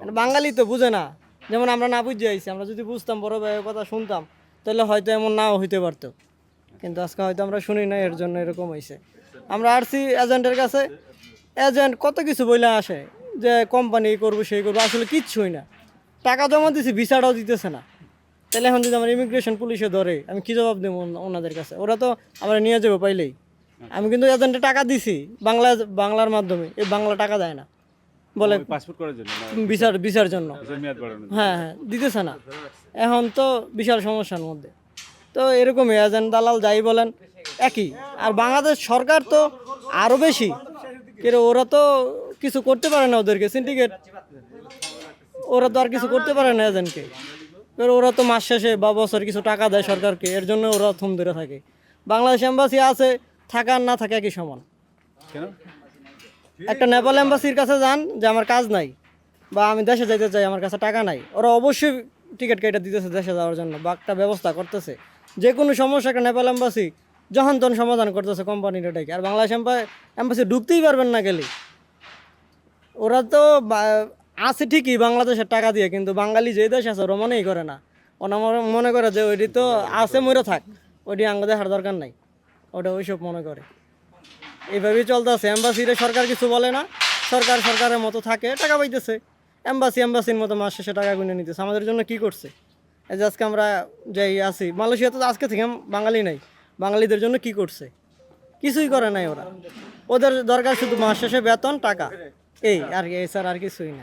মানে বাঙালি তো বুঝে না। যেমন আমরা না বুঝে আইছি আমরা যদি বুঝতাম বড় ভাইয়ের কথা শুনতাম তাহলে হয়তো এমন নাও হইতে পারতো। কিন্তু আজকে হয়তো আমরা শুনি না এর জন্য এরকম হয়েছে আমরা আসছি এজেন্টের কাছে এজেন্ট কত কিছু বইলে আসে যে কোম্পানি করব সেই করব আসলে কিচ্ছুই না। টাকা জমা দিছি ভিসাটাও দিতেছে না। তাহলে এখন যদি আমার ইমিগ্রেশন পুলিশে ধরে আমি কি জবাব দেবো ওনাদের কাছে? ওরা তো আমরা নিয়ে যাব পাইলেই। আমি কিন্তু এজেন্টে টাকা দিছি বাংলা বাংলার মাধ্যমে এই বাংলা টাকা দেয় না। বলে পাসপোর্ট করার জন্য বিচার বিচার জন্য। হ্যাঁ হ্যাঁ দিতেছে না। এখন তো বিশাল সমস্যার মধ্যে। তো এরকমই এজেন্ট দালাল যাই বলেন একই। আর বাংলাদেশ সরকার তো আরও বেশি। কিন্তু ওরা তো কিছু করতে পারে না ওদেরকে সিন্ডিকেট ওরা তো আর কিছু করতে পারে না এজেন্টকে ওরা তো মাস শেষে বা বছর কিছু টাকা দেয় সরকারকে এর জন্য ওরা থম ধরে থাকে। বাংলাদেশ এম্বাসি আছে থাকা আর না থাকা একই সমান। কেন? একটা নেপাল এম্বাসির কাছে যান যে আমার কাজ নাই বা আমি দেশে যাইতে চাই, আমার কাছে টাকা নাই। ওরা অবশ্যই টিকিট কেটে দিতেছে দেশে যাওয়ার জন্য বা একটা ব্যবস্থা করতেছে। যে কোনো সমস্যা একটা নেপাল এম্বাসি যখন তখন সমাধান করতেছে কোম্পানির এটাকে আর বাংলাদেশ এম্বাসি ঢুকতেই পারবেন না গেলে। ওরা তো আছে ঠিকই বাংলাদেশের টাকা দিয়ে, কিন্তু বাঙালি যে দেশ আছে ওরা মনেই করে না। ওরা মনে- করে যে ওইটি তো আছে, মরে থাক। ওইটি আঙ্গ দেখার দরকার নাই। ওটা ওইসব মনে করে। এইভাবেই চলতেছে। এম্বাসিরে সরকার কিছু বলে না। সরকার সরকারের মতো থাকে, টাকা পাইতেছে। এম্বাসি এম্বাসির মতো মাস শেষে টাকা গুনে নিতেছে। আমাদের জন্য কি করছে? এই যে আজকে আমরা যাই আছি, মালয়েশিয়া তো আজকে থেকে বাঙালি নাই। বাঙালিদের জন্য কি করছে? কিছুই করে নাই ওরা। ওদের দরকার শুধু মাস শেষে বেতন, টাকা। এই আর এছাড়া আর কিছুই না